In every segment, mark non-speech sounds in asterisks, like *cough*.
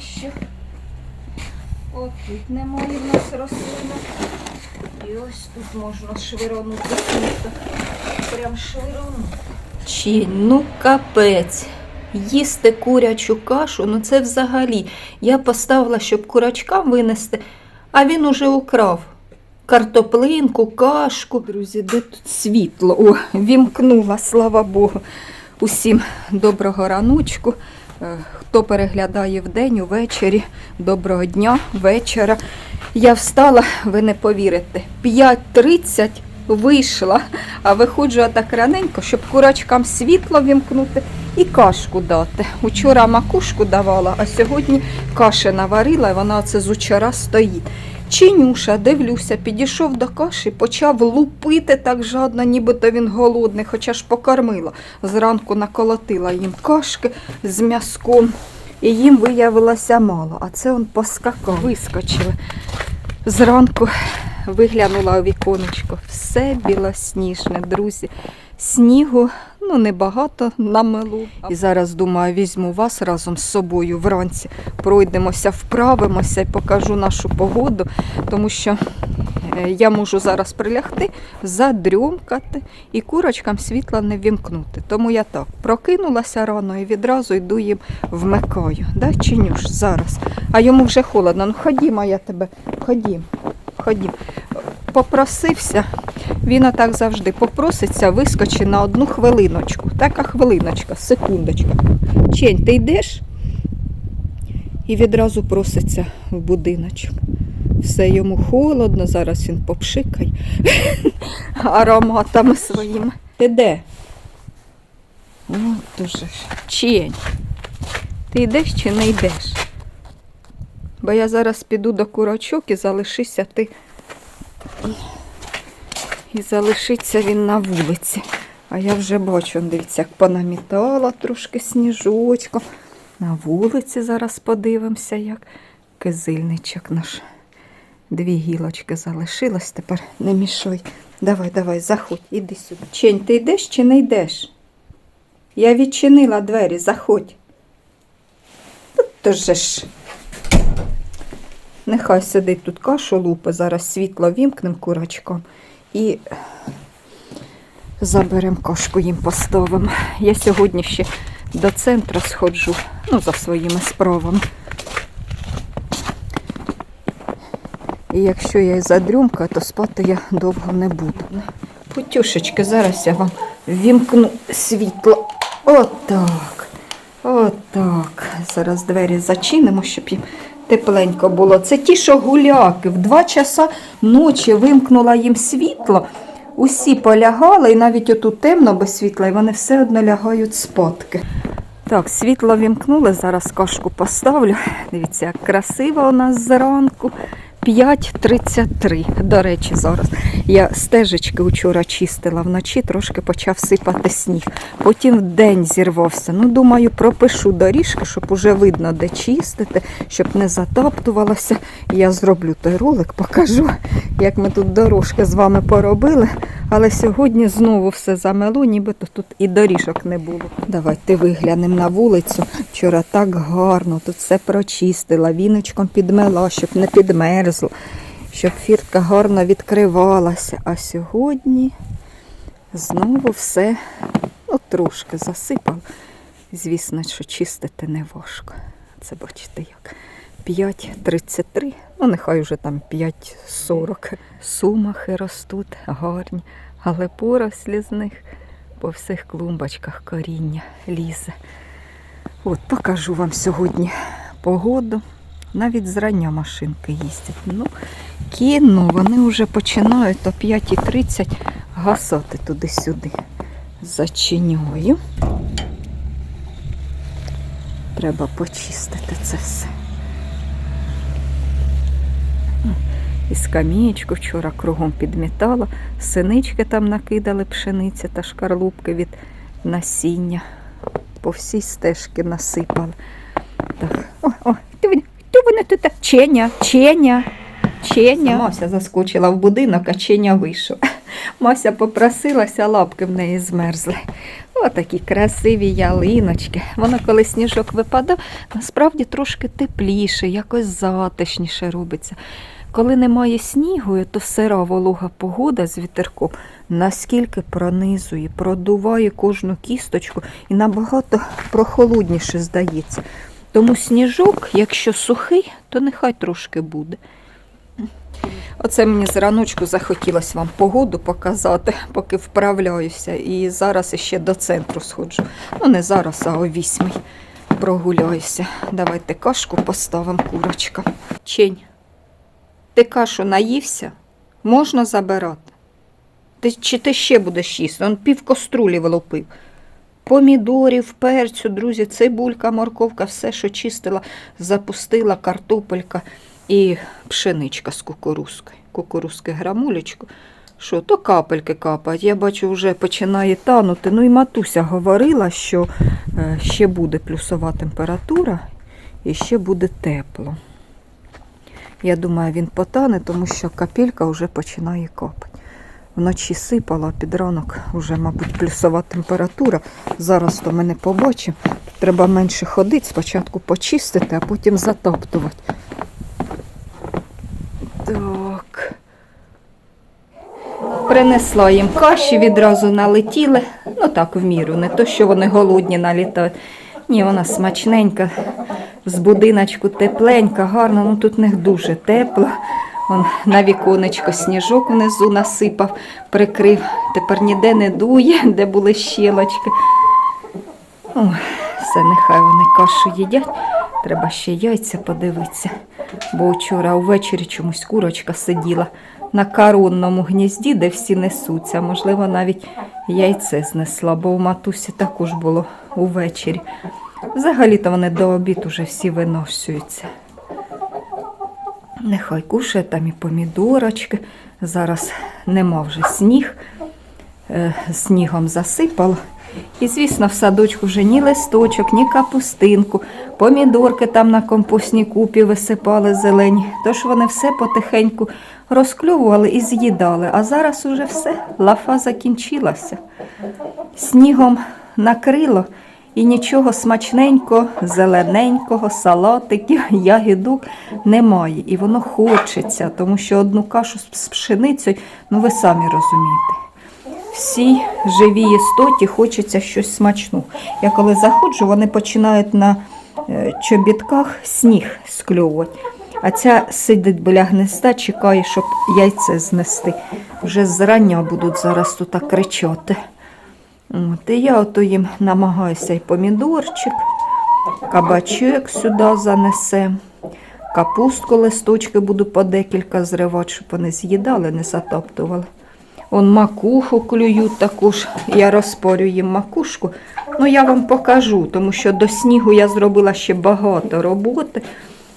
що. От тут немає в нас рослинок. І ось тут можна швиронути сміто. Прям швиронути. Чи, ну капець. Їсти курячу кашу, ну це взагалі. Я поставила, щоб курачкам винести, а він уже украв. Картоплинку, кашку. Друзі, де тут світло? О, вімкнула, слава Богу. Усім доброго раночку. Е, Хто переглядає вдень, увечері, доброго дня, вечора. Я встала, ви не повірите, 5.30 вийшла, а виходжу так раненько, щоб курачкам світло вімкнути і кашку дати. Учора макушку давала, а сьогодні каші наварила, і вона це з учора стоїть. Чинюша, дивлюся, підійшов до каші, почав лупити так жадно, нібито він голодний, хоча ж покормила. Зранку наколотила їм кашки з м'язком, і їм виявилося мало. А це он поскакав, вискочили. Зранку виглянула у віконечко. Все білосніжне, друзі. Снігу ну небагато намелу. І зараз думаю, візьму вас разом з собою вранці. Пройдемося, вправимося і покажу нашу погоду, тому що е, я можу зараз прилягти, задрюмкати і курочкам світла не вімкнути. Тому я так прокинулася рано і відразу йду їм вмикаю. Да, чинюш зараз. А йому вже холодно. Ну ходімо, я тебе, ходім, ходім. Попросився, він отак завжди попроситься, вискочи на одну хвилиночку. Така хвилиночка, секундочка. Чень, ти йдеш? І відразу проситься в будиночок. Все йому холодно, зараз він попшикає *laughs* ароматами своїми. Ти де? От дуже. Чень. Ти йдеш чи не йдеш? Бо я зараз піду до курочок і залишися ти. І залишиться він на вулиці. А я вже бачу, дивіться, як понамітала трошки сніжочком. На вулиці зараз подивимося, як кизильничок наш. Дві гілочки залишилось, тепер не мішай. Давай, давай, заходь, іди сюди. Чень, ти йдеш чи не йдеш? Я відчинила двері, заходь. Тут то же ж. Нехай сидить тут кашу лупи, зараз світло вімкнем курочкам і заберемо кашку їм поставимо. Я сьогодні ще до центру сходжу, ну, за своїми справами. І якщо я і задрюмкаю, то спати я довго не буду. Путюшечки, зараз я вам вімкну світло. Отак. Отак. Зараз двері зачинимо, щоб їм тепленько було. Це ті, що гуляки. В два часа ночі вимкнула їм світло. Усі полягали, і навіть отут темно без світла, і вони все одно лягають спадки. Так, світло вімкнули, зараз кашку поставлю. Дивіться, як красиво у нас зранку. 5.33. До речі, зараз я стежечки вчора чистила вночі, трошки почав сипати сніг. Потім в день зірвався. Ну, думаю, пропишу доріжки, щоб уже видно, де чистити, щоб не затаптувалося. Я зроблю той ролик, покажу, як ми тут дорожки з вами поробили. Але сьогодні знову все замело, нібито тут і доріжок не було. Давайте виглянемо на вулицю. Вчора так гарно, тут все прочистила, віночком підмела, щоб не підмерзло, щоб фіртка гарно відкривалася. А сьогодні знову все ну, трошки засипав. Звісно, що чистити не важко. Це бачите як. 5,33, ну нехай вже там 5,40. Сумахи ростуть гарні, але порослі з них по всіх клумбочках коріння лізе. От покажу вам сьогодні погоду. Навіть зрання машинки їздять. Ну, кіно, вони вже починають о 5.30 гасати туди-сюди. Зачиняю. Треба почистити це все. І скамієчку вчора кругом підмітала, синички там накидали пшениці та шкарлупки від насіння. По всій стежці насипали. Так. О, о, вони, тут. Ченя, ченя, ченя. Мася заскочила в будинок, а ченя вийшов. *laughs* Мася попросилася, лапки в неї змерзли. Отакі красиві ялиночки. Воно коли сніжок випадав, насправді трошки тепліше, якось затишніше робиться. Коли немає снігу, то сира волога погода з вітерком наскільки пронизує, продуває кожну кісточку і набагато прохолодніше здається. Тому сніжок, якщо сухий, то нехай трошки буде. Оце мені зраночку захотілося вам погоду показати, поки вправляюся. І зараз ще до центру сходжу. Ну, не зараз, а о вісьмій прогуляюся. Давайте кашку поставимо курочкам. Чень, ти кашу наївся? Можна забирати? Ти, чи ти ще будеш їсти? Он пів каструлі влупив. Помідорів, перцю, друзі, цибулька, морковка, все, що чистила, запустила, картопелька і пшеничка з кукурузкою. Кукурузки грамулечку. Що, то капельки капають. Я бачу, вже починає танути. Ну і матуся говорила, що е, ще буде плюсова температура і ще буде тепло. Я думаю, він потане, тому що капелька вже починає капати. Вночі сипала, під ранок вже, мабуть, плюсова температура. Зараз то ми не побачимо. Треба менше ходити, спочатку почистити, а потім затоптувати. Так. Принесла їм каші, відразу налетіли. Ну так, в міру, не то, що вони голодні налітають. Ні, вона смачненька, з будиночку тепленька, гарна, ну тут в них дуже тепло. Вон на віконечко сніжок внизу насипав, прикрив. Тепер ніде не дує, де були щілочки. О, все, нехай вони кашу їдять. Треба ще яйця подивитися. Бо вчора увечері чомусь курочка сиділа на коронному гнізді, де всі несуться. Можливо, навіть яйце знесла, бо у матусі також було увечері. Взагалі-то вони до обід уже всі виношуються. Нехай кушає там і помідорочки. Зараз нема вже сніг. Е, Снігом засипало. І, звісно, в садочку вже ні листочок, ні капустинку, помідорки там на компостній купі висипали зелені. Тож вони все потихеньку розкльовували і з'їдали. А зараз уже все, лафа закінчилася. Снігом накрило і нічого смачненького, зелененького, салатиків, *laughs* ягідок немає. І воно хочеться, тому що одну кашу з- пшеницею, ну ви самі розумієте. Всі живі істоті хочеться щось смачного. Я коли заходжу, вони починають на е, чобітках сніг скльовувати. А ця сидить біля гнезда, чекає, щоб яйце знести. Вже зрання будуть зараз тут кричати. От, і я ото їм намагаюся і помідорчик, кабачок сюди занесем. Капустку листочки буду по декілька зривати, щоб вони з'їдали, не затоптували. Он макуху клюють також. Я розпорю їм макушку. Ну, я вам покажу, тому що до снігу я зробила ще багато роботи.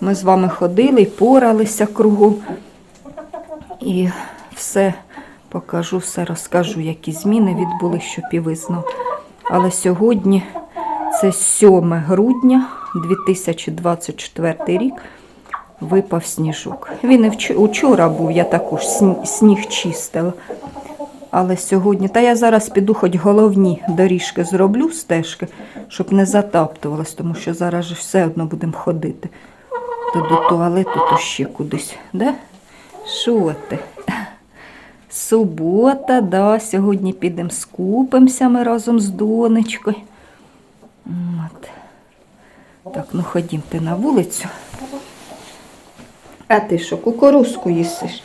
Ми з вами ходили і поралися кругом. І все покажу, все розкажу, які зміни відбулися, щоб і. Але сьогодні це 7 грудня 2024 рік. Випав сніжок. Він і вч- учора був, я також сніг чистила. Але сьогодні, та я зараз піду хоч головні доріжки зроблю стежки, щоб не затаптувалось, тому що зараз же все одно будемо ходити. То до туалету, то ще кудись. Да? Що ти? Субота, да, сьогодні підемо скупимося ми разом з донечкою. От. Так, ну ходім ти на вулицю. А ти що, кукурузку їсиш?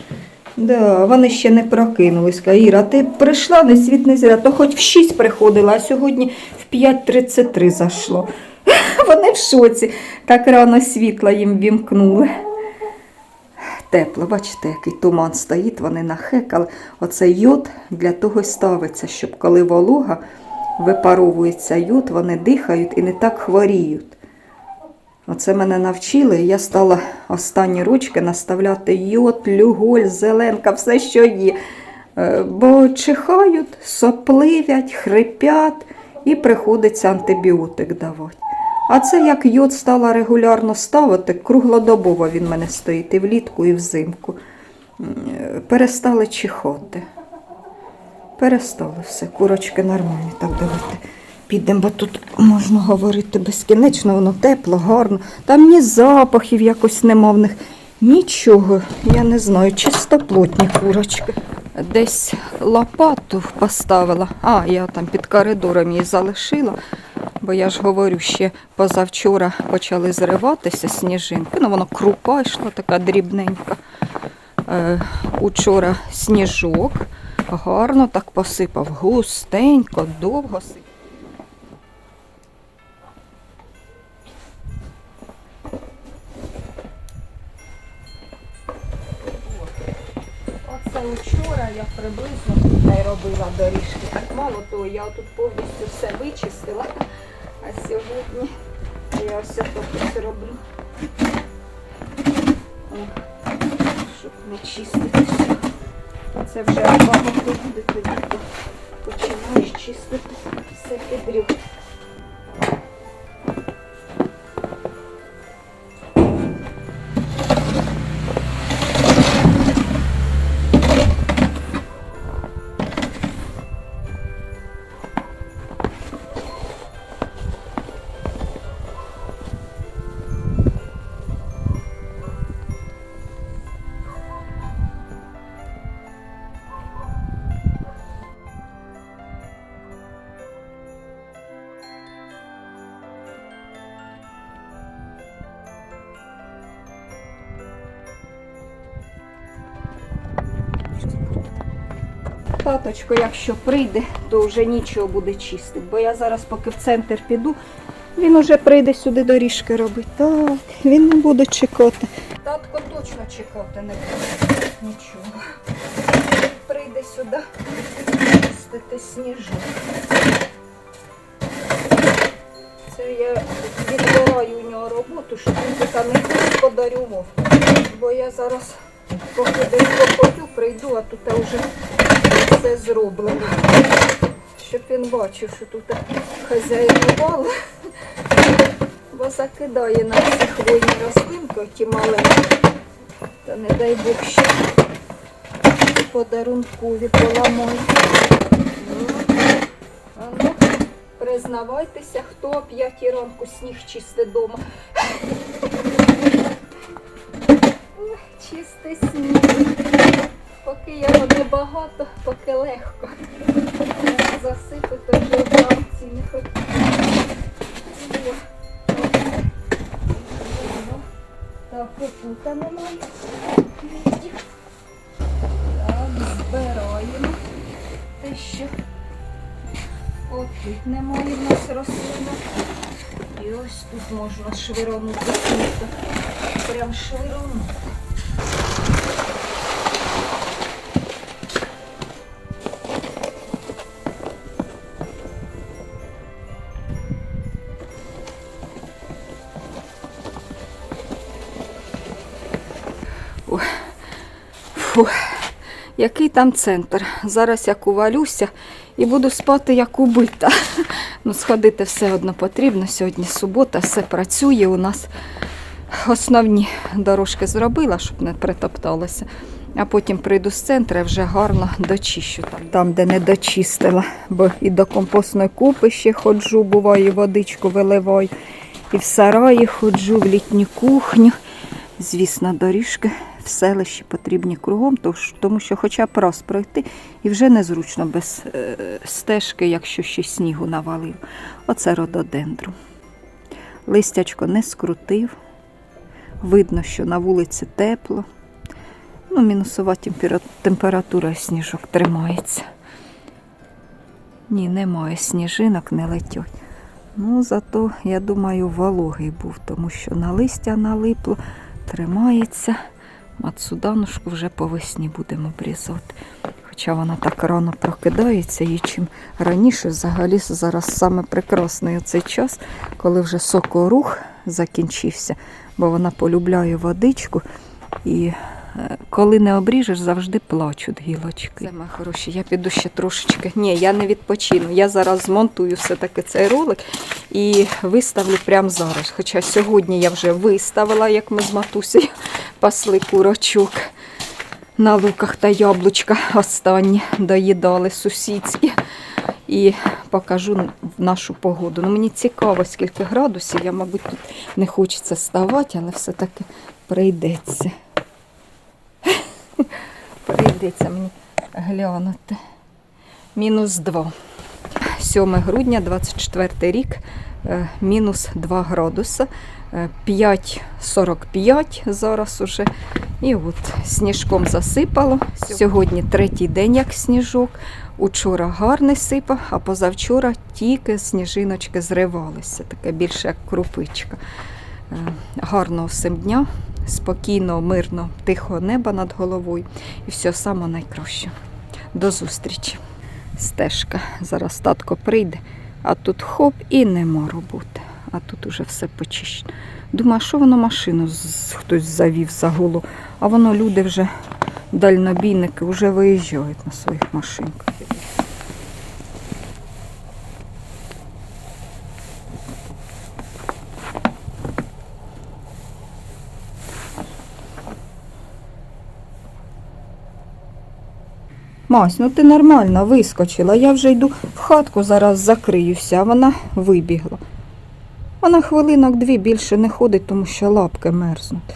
Да, вони ще не прокинулись. Іра, ти прийшла не світ не зря, то хоч в 6 приходила, а сьогодні в 5.33 зайшло. *laughs* Вони в шоці. Так рано світла їм вімкнули. Тепло, бачите, який туман стоїть, вони нахекали. Оце йод для того й ставиться, щоб коли волога випаровується йод, вони дихають і не так хворіють. Оце мене навчили, і я стала останні ручки наставляти йод, люголь, зеленка, все, що є. Е, Бо чихають, сопливять, хрипять і приходиться антибіотик давати. А це як йод стала регулярно ставити, круглодобово він мене стоїть і влітку, і взимку. Перестали чихати. Перестали все, курочки нормальні, так давайте підемо, бо тут можна говорити безкінечно, воно тепло, гарно. Там ні запахів якось нема в них. Нічого, я не знаю, чистоплотні курочки. Десь лопату поставила, а я там під коридором її залишила, бо я ж говорю, ще позавчора почали зриватися сніжинки. Ну, воно крупа йшла, така дрібненька. Е, учора сніжок, гарно так посипав, густенько, довго сипав. Оце вчора я приблизно не робила доріжки. Так мало того, я тут повністю все вичистила, а сьогодні я ось тут роблю. Щоб не чистити все. Це вже багато буде тоді, починаєш чистити все підряд. Таточко, якщо прийде, то вже нічого буде чистити. Бо я зараз, поки в центр піду, він уже прийде сюди доріжки робити. Так, він не буде чекати. Татко точно чекати не буде. Нічого. Прийде сюди чистити сніжок. Це я відбираю у нього роботу, щоб він тут не господарював. Бо я зараз, поки десь попою, прийду, а тут вже все зроблено. Щоб він бачив, що тут хазяїнували, бо закидає на всі хвойні рослинки, ті маленькі. Та не дай Бог ще подарункові поламають. Ну, ну, признавайтеся, хто о п'ятій ранку сніг чистить дома. Чистий сніг. Поки його небагато, поки легко. Засипати вже вранці не хотіла. Так, попута немає. Так, збираємо те, що отут немає в нас рослина. І ось тут можна швиронути. Прям швиронути. Фу, який там центр? Зараз як увалюся і буду спати як убита. *laughs* Ну, сходити все одно потрібно. Сьогодні субота, все працює у нас. Основні дорожки зробила, щоб не притопталося. А потім прийду з центру вже гарно дочищу там, там, де не дочистила. Бо і до компостної купи ще ходжу, буває, водичку виливаю. І в сараї ходжу, в літню кухню. Звісно, доріжки селищі потрібні кругом, тому що хоча б раз пройти, і вже незручно без е, стежки, якщо ще снігу навалив. Оце рододендру. Листячко не скрутив. Видно, що на вулиці тепло. Ну, мінусова температура сніжок тримається. Ні, немає сніжинок, не летять. Ну, зато, я думаю, вологий був, тому що на листя налипло, тримається. Мацуданушку вже по весні будемо обрізати. Хоча вона так рано прокидається і чим раніше взагалі зараз саме прекрасний цей час, коли вже сокорух закінчився, бо вона полюбляє водичку і коли не обріжеш, завжди плачуть гілочки. Це мої хороші, я піду ще трошечки. Ні, я не відпочину. Я зараз змонтую все-таки цей ролик і виставлю прямо зараз. Хоча сьогодні я вже виставила, як ми з матусею пасли курочок. На луках та яблучка останні доїдали сусідські. і покажу нашу погоду. Ну, мені цікаво, скільки градусів. Я, мабуть, тут не хочеться ставати, але все-таки прийдеться. Прийдеться мені глянути. Мінус 2. 7 грудня, 24 рік, е, мінус 2 градуса. Е, 5,45 зараз уже. І от сніжком засипало. Сьогодні третій день, як сніжок. Учора гарний сипав, а позавчора тільки сніжиночки зривалися. Таке більше як крупичка. Е, Гарного всім дня, спокійного, мирного, тихого неба над головою. І все саме найкраще. До зустрічі. Стежка. Зараз татко прийде, а тут хоп і нема роботи. А тут уже все почищено. Думаю, що воно машину хтось завів за голову, а воно люди вже дальнобійники вже виїжджають на своїх машинках. Мась, ну ти нормально вискочила. Я вже йду в хатку зараз закриюся, а вона вибігла. Вона хвилинок дві більше не ходить, тому що лапки мерзнуть.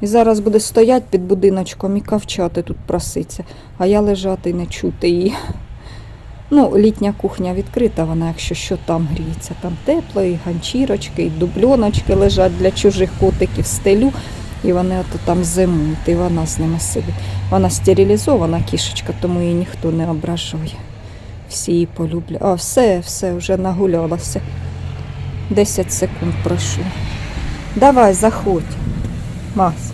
І зараз буде стоять під будиночком і кавчати тут проситься, а я лежати не чути її. Ну, літня кухня відкрита, вона, якщо що там гріється, там тепло, і ганчірочки, і дубльоночки лежать для чужих котиків стелю, і вони ото там зимують, і вона з ними сидить. Вона стерилізована кішечка, тому її ніхто не ображує. Всі її полюблять. А, все, все, вже нагулялася. 10 секунд пройшло. Давай, заходь. Мась.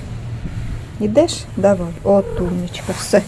Ідеш? Давай. От умничка, все.